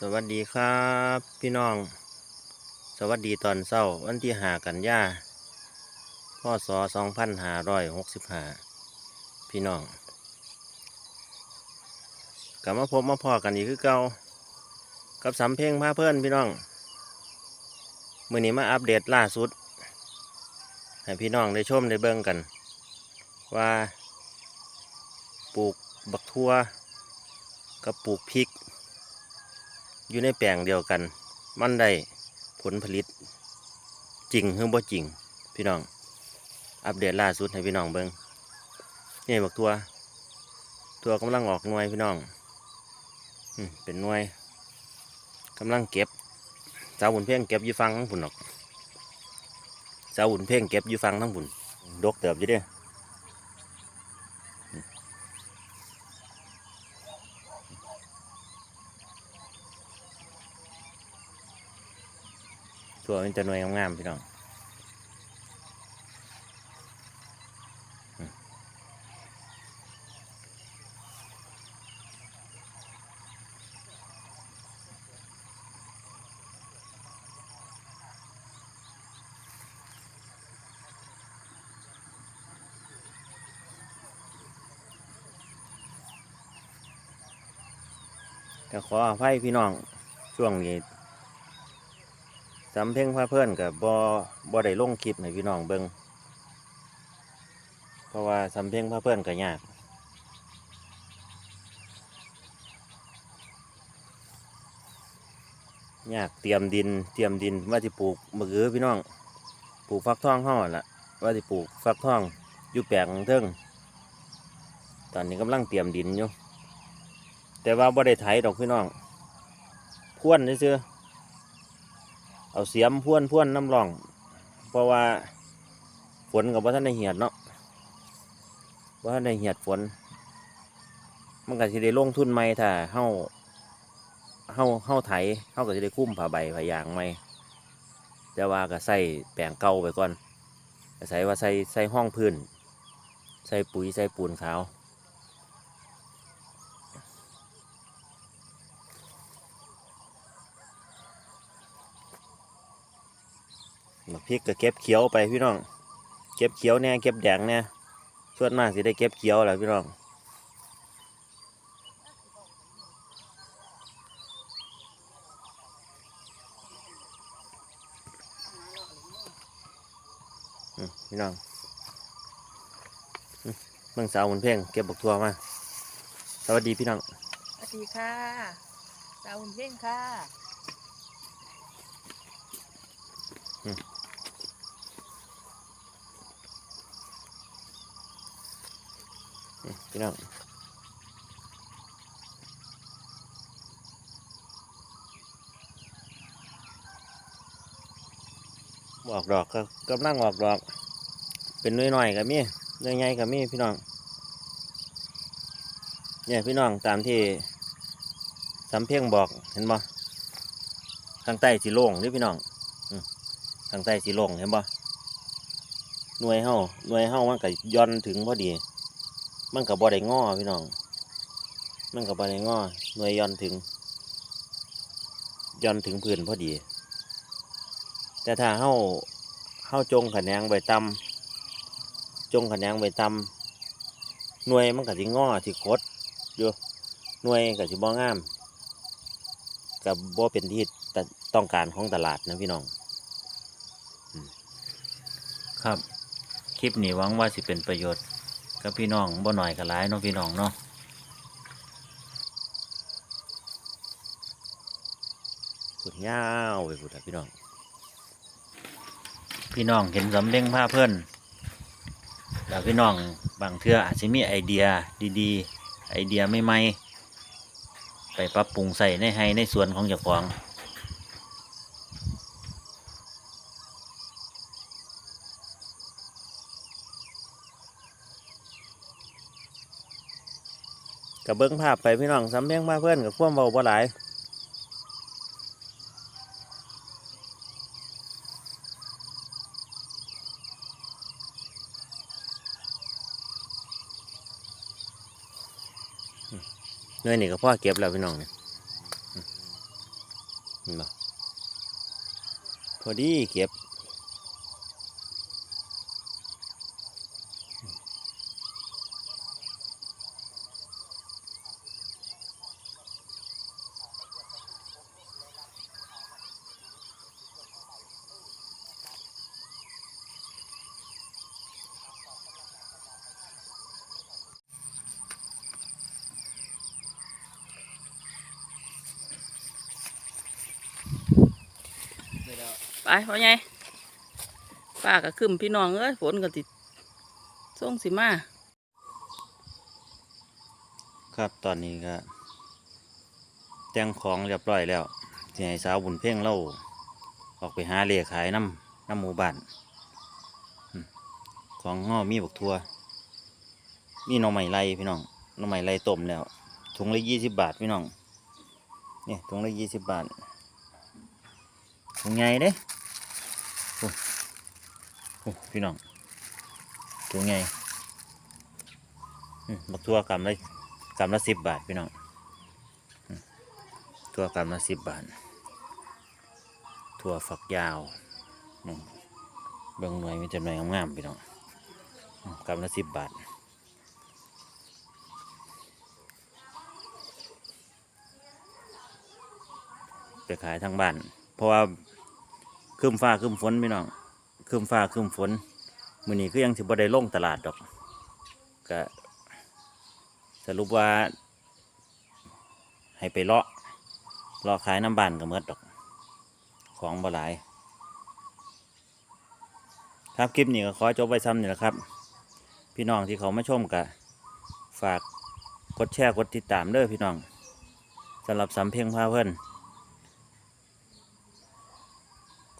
สวัสดีครับ พี่น้อง สวัสดีตอนเช้าวันที่หากันยาพศสองพันห้าร้อยหกสิบห้าพี่น้องกลับมาพบมาพอกันอีกคือเก่ากับสำเพ็งพาเพื่อนพี่น้องมือนี้มาอัปเดตล่าสุด ให้พี่น้องได้ชมได้เบิ่งกัน ว่าปลูกบักทั่วกับปลูกพริก อยู่ในแปลงเดียวกัน มันได้ผลผลิต จริงหรือบ่จริง พี่น้อง อัปเดตล่าสุดให้พี่น้องเบิงนี่บักตัว ตัวกำลังออกหน่วยพี่น้องอเป็นหน่วยกำลังเก็บสาวหุ่นเพ่งเก็บยู่ฟังทั้งผุนหรอกสาวหุ่นเพ่งเก็บยู่ฟังทั้งผุนดกเติบอยู่เด้อ ตัวมันจะหน่วยงามๆพี่น้องก็ขออภัยพี่น้องช่วงนี้ สำเพ็งพาเพื่อนกับบอบอได้ลงคลิปให้พี่น้องเบิงเพราะว่าสำเพ็งพาเพื่อนก็ยากยากเตรียมดินเตรียมดินว่าจะปลูกมะเขือพี่น้องปลูกฟักทองห่อละว่าจะปลูกฟักทองอยู่แปลงเทิงตอนนี้กำลังเตรียมดินอยู่แต่ว่าบ่ได้ไถดอกพี่น้องพ่วนซื่อๆ เอาเสียมพ่วนพ่วนน้ำร่อง เพราะว่าฝนกับว่าท่านในเหียดเนาะว่าท่านในเหียดฝน มันก็สิได้ลงทุนใหม่ถ้าเฮาเฮาเฮาไถเฮาก็สิได้คุ้มผ้าใบผ้ายางใหม่แต่ว่าก็ใส่แปลงเก่าไปก่อนใส่ว่าใส่ใส่ห้องพื้น ใส่ปุ๋ยใส่ปูนขาว บักพริกก็เก็บเขียวไปพี่น้อง เก็บเขียวเนี่ยเก็บแดงเนี่ยส่วนมากสิได้เก็บเขียวแหละพี่น้องอืมพี่น้องอืมเมืองสาวหมุนเพ่งเก็บบักทั่วมา สวัสดีพี่น้อง สวัสดีค่ะ สาวหุ่นเพ่งค่ะ อืม พี่น้องออกดอกก็กำลังออกดอก เป็นน้อยๆกับมีน้อยใหญ่กับมี่พี่น้อง เนี่ยพี่น้องตามที่สำเพียงบอกเห็นบ่ข้างใต้สีโล่งนี่พี่น้องอืมข้างใต้สีโล่งเห็นบ่หน่วยเฮาหน่วยเฮามันก็ย่อนถึงพอดี มันกับบ่ได้งอพี่น้อง มันกับบ่ได้งอหน่วยย่อนถึงย่อนถึงพื้นพอดี แต่ถ้าเฮาเฮาจงขะแนงใบตำจงขะแนงใบตำหน่วยมันก็สิงอสิคดอยู่หน่วยก็สิบ่งามกับบ่เป็นที่ต้องการของตลาดนะพี่น้อง ครับ คลิปนี้หวังว่าสิเป็นประโยชน์ กับพี่น้องบ่หน่อยก็หลายเนาะพี่น้องเนาะสุดยาวไปสุดอะพี่น้อง พี่น้องเห็นสำเร็งผ้าเพื่อนแล้วพี่น้องบางเทื่ออาจจะมีไอเดียดีๆ ไอเดียใหม่ๆไปปรับปรุงใส่ในให้ในส่วนของเจ้าของ กับเบิ้งภาพไปพี่น้องสำเร็งผ้าเพื่อนกับความเบาบ่หลายเนื่อนี่ก็พ่อเก็บแล้วพี่น้องเนี่ยพอดีเก็บ ไปพ่อใหญ่ป้าก็ขึ้นพี่น้องเอ้ยฝนก็ติดส่งสิมา ครับตอนนี้ก็แต่งของเรียบร้อยแล้วที่ให้สาวบุญเพ่งเล่าออกไปหาเล่ขายน้ำน้ำหมู่บ้านของห่อมีบักทัว มีหน่อไม้ไรพี่น้องหน่อไม้ไรต้มแล้วถุงละยี่สิบบาทพี่น้องนี่ถุงละยี่สิบบาทถุงใหญ่เด้ พี่น้องถุงใหญ่อืมบักทัวกำละกำละสิบบาทพี่น้องอืมทัวกำละสิบบาทถั่วฝักยาวเบิ่งหน่วยมีแต่หน่วยงามๆพี่น้องอืมกำละสิบบาทไปขายทางบ้าน เพราะว่าครึ้มฟ้าครึ้มฝนพี่น้อง คืมฟ้าคืมฝนมื้อนี้ก็ยังสิบ่ได้ลงตลาดดอกก็สรุปว่า ให้ไปเลาะเลาะขายน้ำบานก็เมดดอก ของบ่หลาย ครับคลิปนี้ก็ขอจบไปซ้ำนี่แหละครับ พี่น้องที่เขามาชมก็ฝากกดแชร์กดติดตามเด้อพี่น้องสำหรับสำเพ็งพาเพื่อน